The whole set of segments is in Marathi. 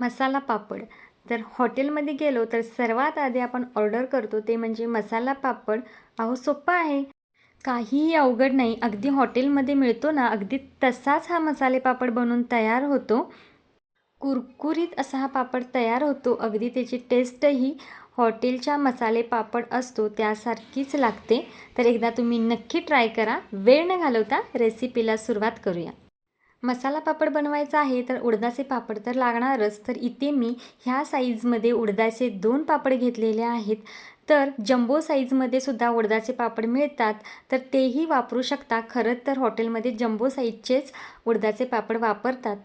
मसाला पापड. जर हॉटेलमध्ये गेलो तर सर्वात आधी आपण ऑर्डर करतो ते म्हणजे मसाला पापड. अहो सोप्पं आहे. काहीही अवघड नाही. अगदी हॉटेलमध्ये मिळतो ना अगदी तसाच हा मसाले पापड बनवून तयार होतो. कुरकुरीत असा हा पापड तयार होतो. अगदी त्याची टेस्टही हॉटेलच्या मसाले पापड असतो त्यासारखीच लागते. तर एकदा तुम्ही नक्की ट्राय करा. वेळ न घालवता रेसिपीला सुरुवात करूया. मसाला पापड बनवायचा आहे तर उडदाचे पापड तर लागणारच. तर इथे मी ह्या साईजमध्ये उडदाचे दोन पापड घेतलेले आहेत. तर जम्बो साईजमध्ये सुद्धा उडदाचे पापड मिळतात. तर तेही वापरू शकता. खरंच तर हॉटेलमध्ये जम्बो साईजचेच उडदाचे पापड वापरतात.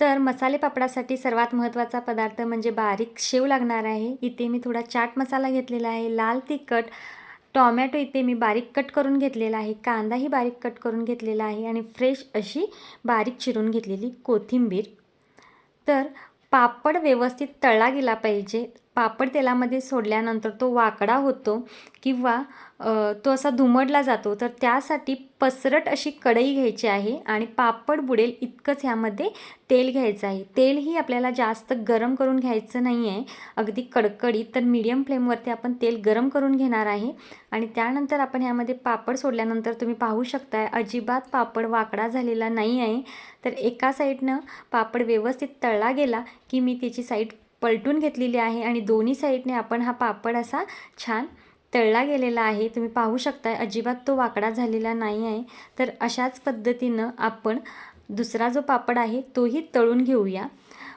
तर मसाले पापडासाठी सर्वात महत्त्वाचा पदार्थ म्हणजे बारीक शेव लागणार आहे. इथे मी थोडा चाट मसाला घेतलेला आहे. लाल तिखट टॉमॅटो इथे मी बारीक कट करून घेतलेला आहे. कांदाही बारीक कट करून घेतलेला आहे आणि फ्रेश अशी बारीक चिरून घेतलेली कोथिंबीर. तर पापड व्यवस्थित तळला गेला पाहिजे. पापड तेलामध्ये सोडल्यानंतर तो वाकडा होतो किंवा तो असा धुमडला जातो तर त्यासाठी पसरट अशी कढई घ्यायची आहे आणि पापड बुडेल इतकंच ह्यामध्ये तेल घ्यायचं आहे. तेलही आपल्याला जास्त गरम करून घ्यायचं नाही आहे अगदी कडकडीत तर मीडियम फ्लेमवरती आपण तेल गरम करून घेणार आहे आणि त्यानंतर आपण ह्यामध्ये पापड सोडल्यानंतर तुम्ही पाहू शकताय अजिबात पापड वाकडा झालेला नाही आहे तर एका साईडनं पापड व्यवस्थित तळला गेला की मी त्याची साईड पलटून घेतलेली आहे आणि दोन्ही साईडने आपण हा पापड असा छान तळला गेलेला आहे. तुम्ही पाहू शकताय अजिबात तो वाकडा झालेला नाही आहे. तर अशाच पद्धतीनं आपण दुसरा जो पापड आहे तोही तळून घेऊया.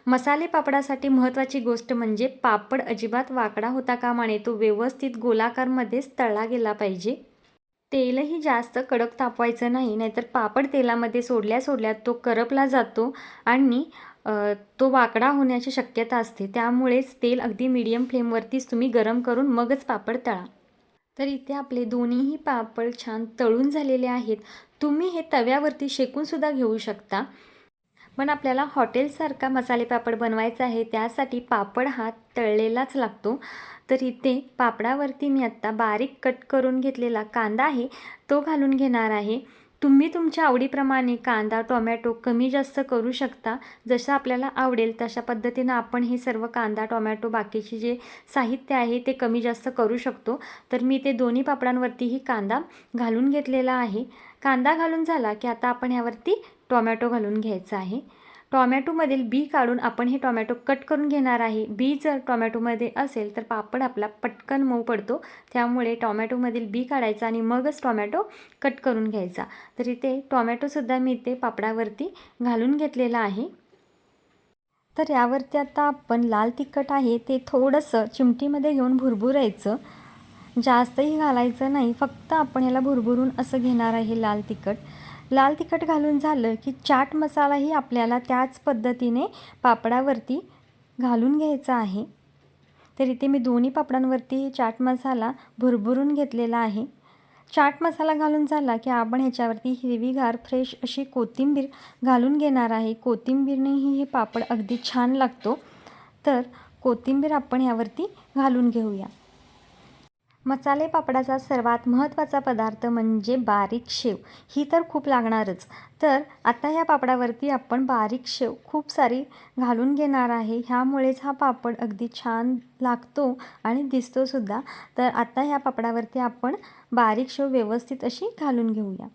मसाले पापडासाठी महत्त्वाची गोष्ट म्हणजे पापड अजिबात वाकडा होता कामा नये. तो व्यवस्थित गोलाकारमध्येच तळला गेला पाहिजे. तेलही जास्त कडक तापवायचं नाही नाहीतर पापड तेलामध्ये सोडल्या सोडल्या तो करपला जातो आणि तो वाकडा होण्याची शक्यता असते. त्यामुळेच तेल अगदी मीडियम फ्लेमवरतीच तुम्ही गरम करून मगच पापड तळा. तर इथे आपले दोन्हीही पापड छान तळून झालेले आहेत. तुम्ही हे तव्यावरती शेकूनसुद्धा घेऊ शकता. पण आपल्याला हॉटेलसारखा मसाले पापड बनवायचा आहे त्यासाठी पापड हा तळलेलाच लागतो. तर इथे पापडावरती मी आत्ता बारीक कट करून घेतलेला कांदा आहे तो घालून घेणार आहे. तुम्ही तुमच्या आवडीप्रमाणे कांदा टोमॅटो कमी जास्त करू शकता. जसं आपल्याला आवडेल तशा पद्धतीनं आपण हे सर्व कांदा टोमॅटो बाकीचे जे साहित्य आहे ते कमी जास्त करू शकतो. तर मी ते दोन्ही पापडांवरतीही कांदा घालून घेतलेला आहे. कांदा घालून झाला की आता आपण ह्यावरती टोमॅटो घालून घ्यायचा आहे. टॉमॅटोमधील बी काढून आपण हे टॉमॅटो कट करून घेणार आहे. बी जर टॉमॅटोमध्ये असेल तर पापड आपला पटकन मऊ पडतो. त्यामुळे टॉमॅटोमधील बी काढायचा आणि मगच टॉमॅटो कट करून घ्यायचा. तर इथे टॉमॅटोसुद्धा मी ते पापडावरती घालून घेतलेला आहे. तर यावरती आता आपण लाल तिखट आहे ते थोडंसं चिमटीमध्ये घेऊन भुरभुरायचं. जास्तही घालायचं नाही. फक्त आपण ह्याला भुरभुरून असं घेणार आहे लाल तिखट. लाल तिखट घालून झालं की चाट मसालाही आपल्याला त्याच पद्धतीने पापडावरती घालून घ्यायचा आहे. तर इथे मी दोन्ही पापडांवरती चाट मसाला भुरभुरून घेतलेला आहे. चाट मसाला घालून झाला की आपण ह्याच्यावरती हिरवीगार फ्रेश अशी कोथिंबीर घालून घेणार आहे. कोथिंबीरनेही हे पापड अगदी छान लागतो. तर कोथिंबीर आपण ह्यावरती घालून घेऊया. मसाले पापडाचा सर्वात महत्त्वाचा पदार्थ म्हणजे बारीक शेव. ही तर खूप लागणारच. तर आता ह्या पापडावरती आपण बारीक शेव खूप सारी घालून घेणार आहे. ह्यामुळेच हा पापड अगदी छान लागतो आणि दिसतोसुद्धा तर आता ह्या पापडावरती आपण बारीक शेव व्यवस्थित अशी घालून घेऊया.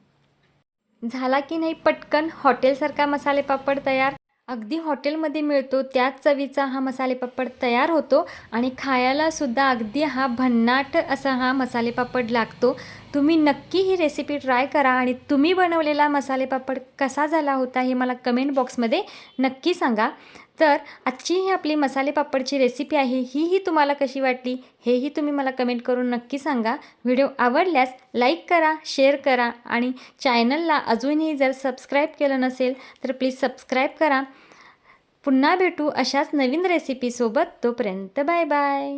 झाला की नाही पटकन? हॉटेलसारखा मसाले पापड तयार? अगदी हॉटेलमध्ये मिळतो त्याच चवीचा हा मसाले पापड तयार होतो आणि खायलासुद्धा अगदी हा भन्नाट असा हा मसाले पापड लागतो. तुम्ही नक्की ही रेसिपी ट्राय करा आणि तुम्ही बनवलेला मसाले पापड कसा झाला होता हे मला कमेंट बॉक्समध्ये नक्की सांगा. तर आजची ही आपली मसाले पापडची रेसिपी आहे हीही तुम्हाला कशी वाटली हेही तुम्ही मला कमेंट करून नक्की सांगा. व्हिडिओ आवडल्यास लाईक करा शेअर करा आणि चॅनलला अजूनही जर सबस्क्राईब केलं नसेल तर प्लीज सबस्क्राईब करा. पुन्हा भेटू अशाच नवीन रेसिपीसोबत तोपर्यंत बाय बाय